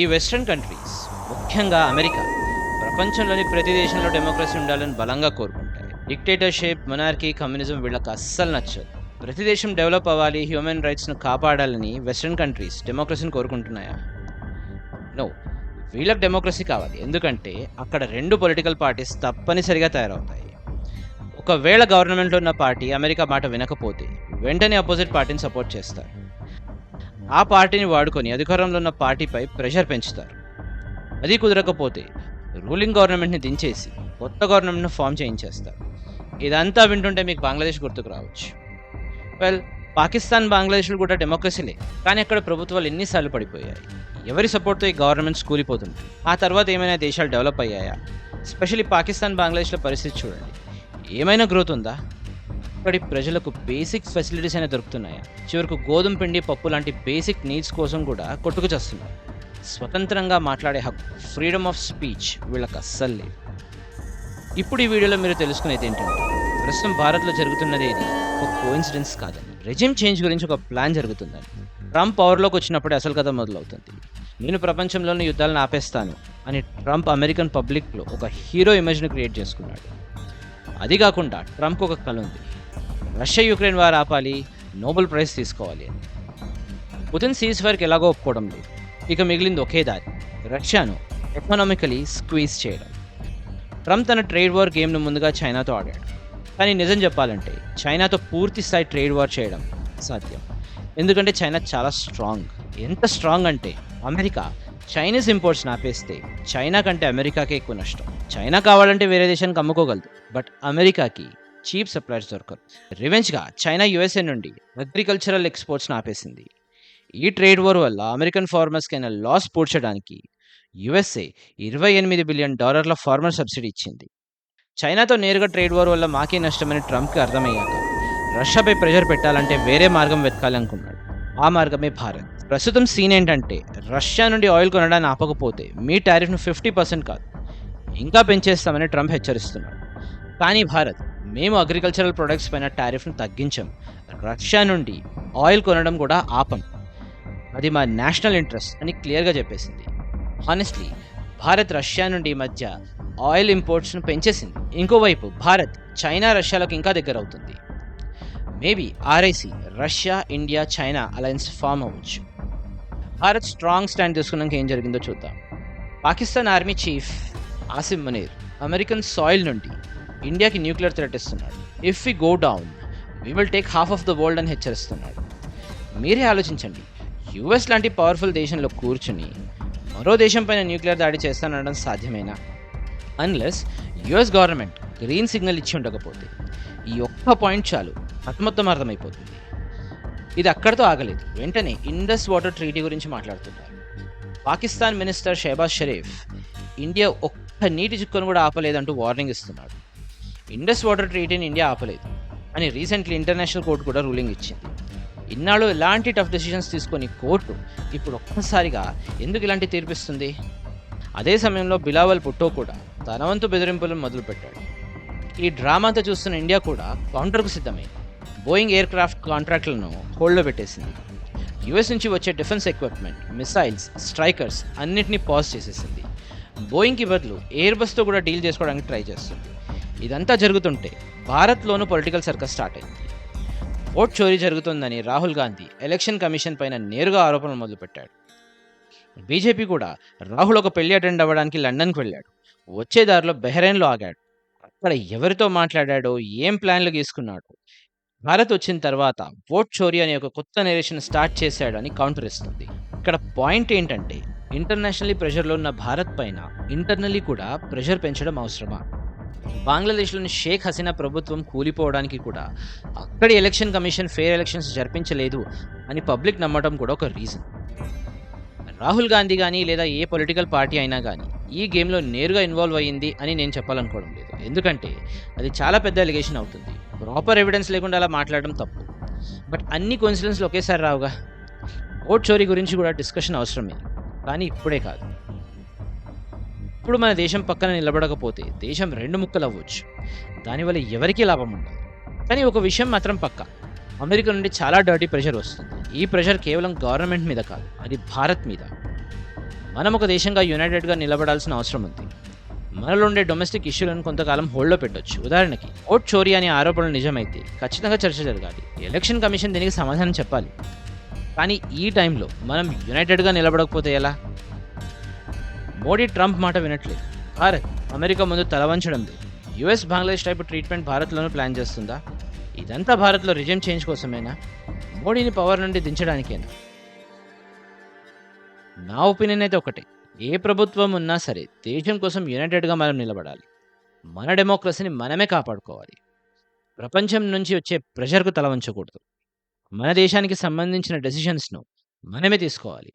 ఈ western countries ముఖ్యంగా America ప్రపంచంలోని ప్రతి దేశంలో డెమోక్రసీ ఉండాలని బలంగా కోరుకుంటాయి. డిక్టేటర్షిప్ మొనార్కీ కమ్యూనిజం వీళ్ళకి అస్సలు నచ్చదు. ప్రతి దేశం డెవలప్ అవ్వాలి హ్యూమన్ రైట్స్ను కాపాడాలని వెస్ట్రన్ కంట్రీస్ డెమోక్రసీని కోరుకుంటున్నాయా? నో వీళ్ళకి డెమోక్రసీ కావాలి. ఎందుకంటే అక్కడ రెండు పొలిటికల్ పార్టీస్ తప్పనిసరిగా తయారవుతాయి. ఒకవేళ గవర్నమెంట్లో ఉన్న పార్టీ అమెరికా మాట వినకపోతే వెంటనే అపోజిట్ పార్టీని సపోర్ట్ చేస్తారు. ఆ పార్టీని వాడుకొని అధికారంలో ఉన్న పార్టీపై ప్రెషర్ పెంచుతారు. అది కుదరకపోతే రూలింగ్ గవర్నమెంట్ని దించేసి కొత్త గవర్నమెంట్ను ఫామ్ చేయించేస్తారు. ఇదంతా వింటుంటే మీకు బంగ్లాదేశ్ గుర్తుకు రావచ్చు. వెల్ పాకిస్తాన్ బంగ్లాదేశ్లు కూడా డెమోక్రసీలే. కానీ అక్కడ ప్రభుత్వాలు ఎన్నిసార్లు పడిపోయాయి. ఎవరి సపోర్ట్తో ఈ గవర్నమెంట్స్ కూలిపోతుంది? ఆ తర్వాత ఏమైనా దేశాలు డెవలప్ అయ్యాయా? స్పెషల్లీ పాకిస్తాన్ బంగ్లాదేశ్ల పరిస్థితి చూడండి. ఏమైనా గ్రోత్ ఉందా? అక్కడి ప్రజలకు బేసిక్ ఫెసిలిటీస్ అనే దొరుకుతున్నాయా? చివరకు గోధుమ పిండి పప్పు లాంటి బేసిక్ నీడ్స్ కోసం కూడా కొట్టుకు చేస్తున్నారు. స్వతంత్రంగా మాట్లాడే హక్కు ఫ్రీడమ్ ఆఫ్ స్పీచ్ వీళ్ళకి అస్సలు లేదు. ఇప్పుడు ఈ వీడియోలో మీరు తెలుసుకునేది ఏంటంటే ప్రస్తుతం భారత్లో జరుగుతున్నది ఇది ఒక కోఇన్సిడెన్స్ కాదని రెజిమ్ చేంజ్ గురించి ఒక ప్లాన్ జరుగుతుందని ట్రంప్ పవర్లోకి వచ్చినప్పుడు అసలు కథ మొదలవుతుంది. నేను ప్రపంచంలోని యుద్ధాలను ఆపేస్తాను అని ట్రంప్ అమెరికన్ పబ్లిక్లో ఒక హీరో ఇమేజ్ని క్రియేట్ చేసుకున్నాడు. అది కాకుండా ట్రంప్ ఒక కళ ఉంది. రష్యా యుక్రెయిన్ వారు ఆపాలి నోబెల్ ప్రైజ్ తీసుకోవాలి అని. పుతిన్ సీజ్ ఫైర్కి ఎలాగో ఒప్పుకోవడం లేదు. ఇక మిగిలింది ఒకే దారి రష్యాను ఎకనామికలీ స్క్వీజ్ చేయడం. ట్రంప్ తన ట్రేడ్ వార్ గేమ్ను ముందుగా చైనాతో ఆడాడు. కానీ నిజం చెప్పాలంటే చైనాతో పూర్తి స్థాయి ట్రేడ్ వార్ చేయడం సాధ్యం. ఎందుకంటే చైనా చాలా స్ట్రాంగ్ ఎంత స్ట్రాంగ్ అంటే అమెరికా చైనీస్ ఇంపోర్ట్స్ ఆపేస్తే చైనా కంటే అమెరికాకే ఎక్కువ నష్టం. చైనా కావాలంటే వేరే దేశానికి అమ్ముకోగలదు. బట్ అమెరికాకి చీప్ సప్లైర్స్ దొరకరు. రివెంజ్గా చైనా యుఎస్ఏ నుండి అగ్రికల్చరల్ ఎక్స్పోర్ట్స్ని ఆపేసింది. ఈ ట్రేడ్ వార్ వల్ల అమెరికన్ ఫార్మర్స్కి లాస్ పూడ్చడానికి యుఎస్ఏ ఇరవై ఎనిమిది బిలియన్ డాలర్ల ఫార్మర్ సబ్సిడీ ఇచ్చింది. చైనాతో నేరుగా ట్రేడ్ వార్ వల్ల మాకే నష్టమని ట్రంప్కి అర్థమయ్యాక రష్యాపై ప్రెషర్ పెట్టాలంటే వేరే మార్గం వెతకాలనుకున్నాడు. ఆ మార్గమే భారత్. ప్రస్తుతం సీన్ ఏంటంటే రష్యా నుండి ఆయిల్ కొనడాన్ని ఆపకపోతే మీ టారిఫ్ను ఫిఫ్టీ పర్సెంట్ కాదు ఇంకా పెంచేస్తామని ట్రంప్ హెచ్చరిస్తున్నాడు. కానీ భారత్ మేము అగ్రికల్చరల్ ప్రొడక్ట్స్ పైన టారిఫ్ను తగ్గించాం. రష్యా నుండి ఆయిల్ కొనడం కూడా ఆపం. అది మా నేషనల్ ఇంట్రెస్ట్ అని క్లియర్గా చెప్పేసింది. హానెస్ట్లీ భారత్ రష్యా నుండి ఈ మధ్య ఆయిల్ ఇంపోర్ట్స్ను పెంచేసింది. ఇంకోవైపు భారత్ చైనా రష్యాలకు ఇంకా దగ్గర అవుతుంది. Maybe RIC Russia India China alliance form అవ్వచ్చు. భారత్ స్ట్రాంగ్ స్టాండ్ తీసుకున్నాక ఏం జరిగిందో చూద్దాం. Pakistan army chief Asim Munir American soil నుండి ఇండియాకి న్యూక్లియర్ థ్రెట్ ఇస్తున్నాడు. If we go down we will take half of the world అని హెచ్చరిస్తున్నాడు. మీరే ఆలోచించండి. యుఎస్ లాంటి పవర్ఫుల్ దేశంలో కూర్చుని మరో దేశం పైన న్యూక్లియర్ దాడి చేస్తానడం సాధ్యమేనా? Unless US government green signal ఇచ్చి ఉండకపోతే ఈ ఒక్క పాయింట్ చాలు మొత్తం అర్థమైపోతుంది. ఇది అక్కడితో ఆగలేదు. వెంటనే ఇండస్ వాటర్ ట్రీటీ గురించి మాట్లాడుతున్నారు. పాకిస్తాన్ మినిస్టర్ షెహబాజ్ షరీఫ్ ఇండియా ఒక్క నీటి చుక్కను కూడా ఆపలేదంటూ వార్నింగ్ ఇస్తున్నాడు. ఇండస్ వాటర్ ట్రీటీని ఇండియా ఆపలేదు. అని రీసెంట్లీ ఇంటర్నేషనల్ కోర్టు కూడా రూలింగ్ ఇచ్చింది. ఇన్నాళ్ళు ఇలాంటి టఫ్ డెసిషన్స్ తీసుకొని కోర్టు ఇప్పుడు ఒక్కసారిగా ఎందుకు ఇలాంటి తీర్పిస్తుంది? అదే సమయంలో బిలావల్ పుట్టో కూడా తన వంతు బెదిరింపులను మొదలుపెట్టాడు. ఈ డ్రామాతో చూస్తున్న ఇండియా కూడా కౌంటర్కు సిద్ధమైంది. బోయింగ్ ఎయిర్ క్రాఫ్ట్ కాంట్రాక్ట్లను హోల్డ్లో పెట్టేసింది. యుఎస్ నుంచి వచ్చే డిఫెన్స్ ఎక్విప్మెంట్ మిసైల్స్ స్ట్రైకర్స్ అన్నింటినీ పాజ్ చేసేసింది. బోయింగ్కి బదులు ఎయిర్ బస్తో కూడా డీల్ చేసుకోవడానికి ట్రై చేస్తుంది. ఇదంతా జరుగుతుంటే భారత్లోనూ పొలిటికల్ సర్కస్ స్టార్ట్ అయింది. ఓట్ చోరీ జరుగుతుందని రాహుల్ గాంధీ ఎలక్షన్ కమిషన్ పైన నేరుగా ఆరోపణలు మొదలుపెట్టాడు. బీజేపీ కూడా రాహుల్ ఒక పెళ్ళి అటెండ్ అవ్వడానికి లండన్కి వెళ్ళాడు. వచ్చే దారిలో బెహ్రెయిన్లో ఆగాడు. అక్కడ ఎవరితో మాట్లాడాడో ఏం ప్లాన్లు తీసుకున్నాడు భారత్ వచ్చిన తర్వాత ఓట్ చోరీ అనే ఒక కొత్త నేరేషన్ స్టార్ట్ చేశాడు అని కౌంటర్ ఇస్తుంది. ఇక్కడ పాయింట్ ఏంటంటే ఇంటర్నేషనల్లీ ప్రెషర్లో ఉన్న భారత్ పైన ఇంటర్నల్లీ కూడా ప్రెషర్ పెంచడం అవసరమా? బంగ్లాదేశ్లోని షేక్ హసీనా ప్రభుత్వం కూలిపోవడానికి కూడా అక్కడి ఎలక్షన్ కమిషన్ ఫెయిర్ ఎలక్షన్స్ జరిపించలేదు అని పబ్లిక్ నమ్మడం కూడా ఒక రీజన్. రాహుల్ గాంధీ కానీ లేదా ఏ పొలిటికల్ పార్టీ అయినా కానీ ఈ గేమ్లో నేరుగా ఇన్వాల్వ్ అయ్యింది అని నేను చెప్పాలనుకోవడం లేదు. ఎందుకంటే అది చాలా పెద్ద ఎలిగేషన్ అవుతుంది. ప్రాపర్ ఎవిడెన్స్ లేకుండా అలా మాట్లాడడం తప్పు. బట్ అన్ని కొన్సిడెన్స్లు ఒకేసారి రావుగా. ఓట్ చోరీ గురించి కూడా డిస్కషన్ అవసరమే. కానీ ఇప్పుడే కాదు. ఇప్పుడు మన దేశం పక్కన నిలబడకపోతే దేశం రెండు ముక్కలు అవ్వచ్చు. దానివల్ల ఎవరికీ లాభం ఉండదు. కానీ ఒక విషయం మాత్రం పక్క. అమెరికా నుండి చాలా డర్టీ ప్రెషర్ వస్తుంది. ఈ ప్రెషర్ కేవలం గవర్నమెంట్ మీద కాదు అది భారత్ మీద. మనం ఒక దేశంగా యునైటెడ్గా నిలబడాల్సిన అవసరం ఉంది. మనలో ఉండే డొమెస్టిక్ ఇష్యూలను కొంతకాలం హోల్డ్లో పెట్టొచ్చు. ఉదాహరణకి ఓట్ చోరీ అనే ఆరోపణలు నిజమైతే ఖచ్చితంగా చర్చ జరగాలి. ఎలక్షన్ కమిషన్ దీనికి సమాధానం చెప్పాలి. కానీ ఈ టైంలో మనం యునైటెడ్గా నిలబడకపోతే ఎలా? మోడీ ట్రంప్ మాట వినట్లేదు. భారత్ అమెరికా ముందు తలవంచడం లేదు. యుఎస్ బంగ్లాదేశ్ టైపు ట్రీట్మెంట్ భారత్లోనూ ప్లాన్ చేస్తుందా? ఇదంతా భారత్లో రిజైమ్ చేంజ్ కోసమేనా? మోడీని పవర్ నుండి దించడానికేనా? నా ఒపీనియన్ అయితే ఒకటే. ఏ ప్రభుత్వం ఉన్నా సరే దేశం కోసం యునైటెడ్గా మనం నిలబడాలి. మన డెమోక్రసీని మనమే కాపాడుకోవాలి. ప్రపంచం నుంచి వచ్చే ప్రెషర్కు తలవంచకూడదు మన దేశానికి సంబంధించిన డెసిషన్స్ను మనమే తీసుకోవాలి.